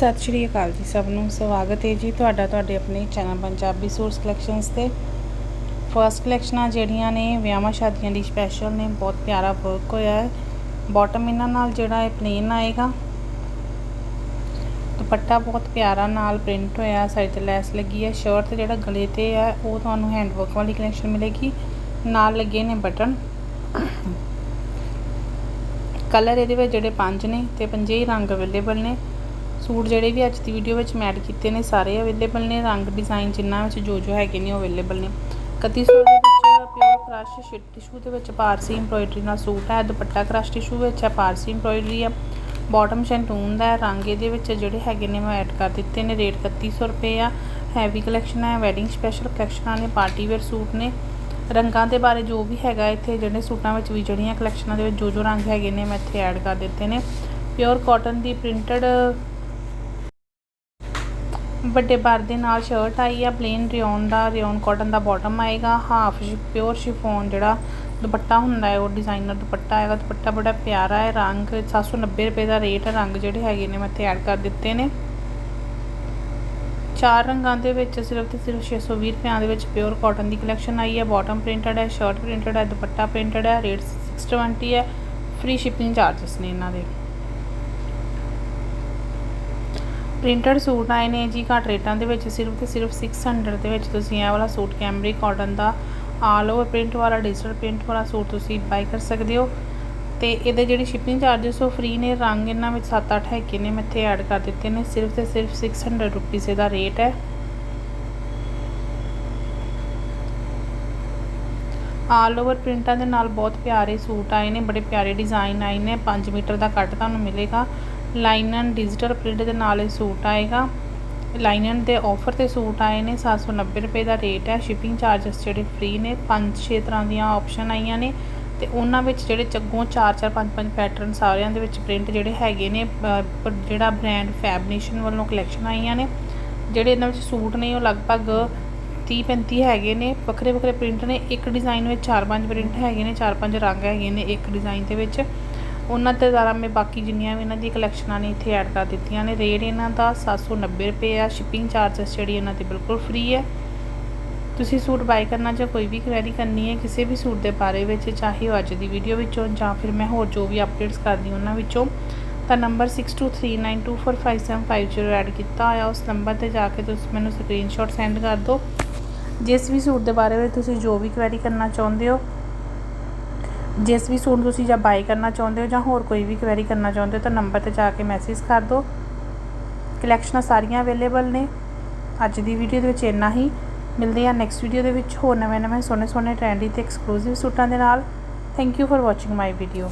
ਸਤਿ ਸ਼੍ਰੀ ਅਕਾਲ ਜੀ ਸਭ ਨੂੰ। ਸਵਾਗਤ ਹੈ ਜੀ ਤੁਹਾਡਾ, ਤੁਹਾਡੇ ਆਪਣੇ ਚੈਨਲ ਪੰਜਾਬੀ ਸੂਟਸ ਕਲੈਕਸ਼ਨਸ ਤੇ। ਫਰਸਟ ਕਲੈਕਸ਼ਨਾਂ ਜਿਹੜੀਆਂ ਨੇ, ਵਿਆਹਾਂ ਸ਼ਾਦੀਆਂ ਲਈ ਸਪੈਸ਼ਲ ਨੇ, ਬਹੁਤ ਪਿਆਰਾ ਵਰਕ ਹੋਇਆ ਹੈ। ਬਾਟਮ ਇਹਨਾਂ ਨਾਲ ਜਿਹੜਾ ਹੈ ਪਲੇਨ ਆਏਗਾ। ਦੁਪੱਟਾ ਬਹੁਤ ਪਿਆਰਾ ਨਾਲ ਪ੍ਰਿੰਟ ਹੋਇਆ ਸਾਈਡ ਤੇ ਲੈਸ ਲੱਗੀ ਹੈ ਸ਼ਰਟ ਤੇ ਜਿਹੜਾ ਗਲੇ ਤੇ ਹੈ ਉਹ ਤੁਹਾਨੂੰ ਹੈਂਡ ਵਰਕ ਵਾਲੀ ਕਲੈਕਸ਼ਨ ਮਿਲੇਗੀ। ਨਾਲ ਲੱਗੇ ਨੇ ਬਟਨ। ਕਲਰ ਇਹਦੇ ਵਿੱਚ ਜਿਹੜੇ ਪੰਜ ਨੇ ਤੇ ਪੰਜੇ ਹੀ ਰੰਗ ਅਵੇਲੇਬਲ ਨੇ। ਸੂਟ ਜਿਹੜੇ ਵੀ ਅੱਜ ਦੀ ਵੀਡੀਓ ਵਿੱਚ ਮੈਂ ਐਡ ਕੀਤੇ ਨੇ, ਸਾਰੇ ਅਵੇਲੇਬਲ ਨੇ, ਰੰਗ ਡਿਜ਼ਾਈਨ ਜਿੰਨਾ ਵਿੱਚ ਜੋ ਜੋ ਹੈਗੇ ਨੇ ਉਹ ਅਵੇਲੇਬਲ ਨੇ। 3100 ਦੇ ਵਿੱਚ ਪਿਓਰ ਕ੍ਰਸ਼ ਸ਼ਿਟ ਟਿਸ਼ੂ ਦੇ ਵਿੱਚ ਪਾਰਸੀ ਐਮਬ੍ਰੋਇਡਰੀ ਨਾਲ ਸੂਟ ਹੈ, ਦੁਪੱਟਾ ਕ੍ਰਸ਼ ਟਿਸ਼ੂ ਵਿੱਚ ਹੈ, ਪਾਰਸੀ ਐਮਬ੍ਰੋਇਡਰੀ ਆ। ਬਾਟਮ ਸ਼ੈਂਟੂਨ ਦਾ ਰੰਗ ਇਹਦੇ ਵਿੱਚ ਜਿਹੜੇ ਹੈਗੇ ਨੇ ਮੈਂ ਐਡ ਕਰ ਦਿੱਤੇ ਨੇ ਰੇਟ 3100 ਰੁਪਏ ਆ। ਹੈਵੀ ਕਲੈਕਸ਼ਨ ਹੈ ਵੈਡਿੰਗ ਸਪੈਸ਼ਲ ਕਲੈਕਸ਼ਨਾਂ ਨੇ ਪਾਰਟੀ ਵੇਅਰ ਸੂਟ ਨੇ। ਰੰਗਾਂ ਦੇ ਬਾਰੇ ਜੋ ਵੀ ਹੈਗਾ ਇੱਥੇ, ਜਿਹੜੇ ਸੂਟਾਂ ਵਿੱਚ ਵੀ ਜਿਹੜੀਆਂ ਕਲੈਕਸ਼ਨਾਂ ਦੇ ਵਿੱਚ ਜੋ ਜੋ ਰੰਗ ਹੈਗੇ ਨੇ, ਮੈਂ ਇੱਥੇ ਐਡ ਕਰ ਦਿੱਤੇ ਨੇ। ਪਿਓਰ ਕਾਟਨ ਦੀ ਪ੍ਰਿੰਟਡ ਵੱਡੇ ਬਾਰ ਦੇ ਨਾਲ ਸ਼ਰਟ ਆਈ ਆ ਪਲੇਨ ਰਿਓਨ ਦਾ ਰਿਓਨ ਕਾਟਨ ਦਾ ਬਾਟਮ ਆਏਗਾ ਹਾਫ ਪਿਓਰ ਸ਼ਿਫੋਨ ਜਿਹੜਾ ਦੁਪੱਟਾ ਹੁੰਦਾ ਹੈ, ਉਹ ਡਿਜ਼ਾਈਨਰ ਦੁਪੱਟਾ ਆਏਗਾ, ਦੁਪੱਟਾ ਬੜਾ ਪਿਆਰਾ ਹੈ, ਰੰਗ 790 ਰੁਪਏ ਦਾ ਰੇਟ ਹੈ, ਰੰਗ ਜਿਹੜੇ ਹੈਗੇ ਨੇ ਮੈਂ ਇੱਥੇ ਐਡ ਕਰ ਦਿੱਤੇ ਨੇ। ਚਾਰ ਰੰਗਾਂ ਦੇ ਵਿੱਚ ਸਿਰਫ ਤੇ ਸਿਰਫ 620 ਰੁਪਿਆਂ ਦੇ ਵਿੱਚ ਪਿਓਰ ਕਾਟਨ ਦੀ ਕਲੈਕਸ਼ਨ ਆਈ ਹੈ ਬਾਟਮ ਪ੍ਰਿੰਟਡ ਹੈ ਸ਼ਰਟ ਪ੍ਰਿੰਟਡ ਹੈ, ਦੁਪੱਟਾ ਪ੍ਰਿੰਟਡ ਹੈ ਰੇਟ 620 ਹੈ ਫ੍ਰੀ ਸ਼ਿਪਿੰਗ ਚਾਰजेस ਨੇ ਇਹਨਾਂ ਦੇ। ਪ੍ਰਿੰਟਡ ਸੂਟ ਆਏ ਨੇ ਜੀ ਘੱਟ ਰੇਟਾਂ ਦੇ ਵਿੱਚ ਸਿਰਫ ਤੇ ਸਿਰਫ 600 ਦੇ ਵਿੱਚ ਤੁਸੀਂ ਇਹ ਵਾਲਾ ਸੂਟ ਕੈਮਰੀ ਕਾਟਨ ਦਾ ਆਲ ਓਵਰ ਪ੍ਰਿੰਟ ਵਾਲਾ ਡਿਜੀਟਲ ਪ੍ਰਿੰਟ ਵਾਲਾ ਸੂਟ ਤੁਸੀਂ ਬਾਈ ਕਰ ਸਕਦੇ ਹੋ। ਤੇ ਇਹਦੇ ਜਿਹੜੇ ਸ਼ਿਪਿੰਗ ਚਾਰजेस ਉਹ ਫ੍ਰੀ ਨੇ, ਰੰਗ ਇਹਨਾਂ ਵਿੱਚ 7-8 ਹੈਗੇ ਨੇ, ਮੈਂ ਇੱਥੇ ਐਡ ਕਰ ਦਿੱਤੇ ਨੇ, ਸਿਰਫ ਤੇ ਸਿਰਫ 600 ਰੁਪਏ ਇਹਦਾ ਰੇਟ ਹੈ। ਆਲ ਓਵਰ ਪ੍ਰਿੰਟਾਂ ਦੇ ਨਾਲ ਬਹੁਤ ਪਿਆਰੇ ਸੂਟ ਆਏ ਨੇ, ਬੜੇ ਪਿਆਰੇ ਡਿਜ਼ਾਈਨ ਆਏ ਨੇ 5 ਮੀਟਰ ਦਾ ਕੱਟ ਤੁਹਾਨੂੰ ਮਿਲੇਗਾ। ਲਾਈਨਨ ਡਿਜੀਟਲ ਪ੍ਰਿੰਟ ਦੇ ਨਾਲ ਇਹ ਸੂਟ ਆਏਗਾ। ਲਾਈਨਨ ਦੇ ਆਫਰ ਤੇ ਸੂਟ ਆਏ ਨੇ 790 ਰੁਪਏ ਦਾ ਰੇਟ ਹੈ। ਸ਼ਿਪਿੰਗ ਚਾਰजेस ਜਿਹੜੇ ਫ੍ਰੀ ਨੇ 5-6 ਤਰ੍ਹਾਂ ਦੀਆਂ ਆਪਸ਼ਨ ਆਈਆਂ ਨੇ ਤੇ ਉਹਨਾਂ ਵਿੱਚ ਜਿਹੜੇ ਚੱਗੋਂ 4-4 5-5 ਪੈਟਰਨ ਸਾਰਿਆਂ ਦੇ ਵਿੱਚ ਪ੍ਰਿੰਟ ਜਿਹੜੇ ਹੈਗੇ ਨੇ ਜਿਹੜਾ ਬ੍ਰਾਂਡ ਫੈਬਨੇਸ਼ਨ ਵੱਲੋਂ ਕਲੈਕਸ਼ਨ ਆਈਆਂ ਨੇ, ਜਿਹੜੇ ਇਹਨਾਂ ਵਿੱਚ ਸੂਟ ਨੇ ਉਹ ਲਗਭਗ 30 35 ਹੈਗੇ ਨੇ। ਵੱਖਰੇ ਵੱਖਰੇ ਪ੍ਰਿੰਟ ਨੇ, ਇੱਕ ਡਿਜ਼ਾਈਨ ਵਿੱਚ 4-5 ਪ੍ਰਿੰਟ ਹੈਗੇ ਨੇ 4-5 ਰੰਗ ਹੈਗੇ ਨੇ ਇੱਕ ਡਿਜ਼ਾਈਨ ਦੇ ਵਿੱਚ। ਉਹਨਾਂ ਤੇ ਜ਼ਿਆਦਾ ਮੈਂ ਬਾਕੀ ਜਿੰਨੀਆਂ ਵੀ ਇਹਨਾਂ ਦੀ ਕਲੈਕਸ਼ਨਾਂ ਨੇ ਇੱਥੇ ਐਡ ਕਰ ਦਿੱਤੀਆਂ ਨੇ। ਰੇਟ ਇਹਨਾਂ ਦਾ 790 ਰੁਪਏ ਆ। ਸ਼ਿਪਿੰਗ ਚਾਰजेस ਜਿਹੜੀ ਇਹਨਾਂ ਤੇ ਬਿਲਕੁਲ ਫ੍ਰੀ ਹੈ। ਤੁਸੀਂ ਸੂਟ ਬਾਈ ਕਰਨਾ ਜਾਂ ਕੋਈ ਵੀ ਕੁਐਰੀ ਕਰਨੀ ਹੈ ਕਿਸੇ ਵੀ ਸੂਟ ਦੇ ਬਾਰੇ ਵਿੱਚ, ਚਾਹੇ ਉਹ ਅੱਜ ਦੀ ਵੀਡੀਓ ਵਿੱਚੋਂ ਜਾਂ ਫਿਰ ਮੈਂ ਹੋਰ ਜੋ ਵੀ ਅਪਡੇਟਸ ਕਰਦੀ ਉਹਨਾਂ ਵਿੱਚੋਂ, ਤਾਂ ਨੰਬਰ 6239245750 ਐਡ ਕੀਤਾ ਹੋਇਆ। ਉਸ ਨੰਬਰ ਤੇ ਜਾ ਕੇ ਤੁਸੀਂ ਮੈਨੂੰ ਸਕਰੀਨਸ਼ਾਟ ਸੈਂਡ ਕਰ ਦਿਓ। ਜਿਸ ਵੀ ਸੂਟ ਦੇ ਬਾਰੇ ਵਿੱਚ ਤੁਸੀਂ ਜੋ ਵੀ ਕੁਐਰੀ ਕਰਨਾ ਚਾਹੁੰਦੇ ਹੋ ਜਿਸ ਵੀ ਸੂਟ ਤੁਸੀਂ ਜਾਂ ਬਾਈ ਕਰਨਾ ਚਾਹੁੰਦੇ ਹੋ ਜਾਂ ਹੋਰ ਕੋਈ ਵੀ ਕੁਐਰੀ ਕਰਨਾ ਚਾਹੁੰਦੇ ਹੋ ਤਾਂ ਨੰਬਰ ਤੇ ਜਾ ਕੇ ਮੈਸੇਜ ਕਰ ਦਿਓ। ਕਲੈਕਸ਼ਨਾਂ ਸਾਰੀਆਂ ਅਵੇਲੇਬਲ ਨੇ। ਅੱਜ ਦੀ ਵੀਡੀਓ ਦੇ ਵਿੱਚ ਇੰਨਾ ਹੀ। ਮਿਲਦੇ ਆ ਨੈਕਸਟ ਵੀਡੀਓ ਦੇ ਵਿੱਚ ਹੋਰ ਨਵੇਂ ਨਵੇਂ ਸੋਹਣੇ ਸੋਹਣੇ ਟ੍ਰੈਂਡੀ ਤੇ ਐਕਸਕਲੂਸਿਵ ਸੂਟਾਂ ਦੇ ਨਾਲ। Thank you for watching my video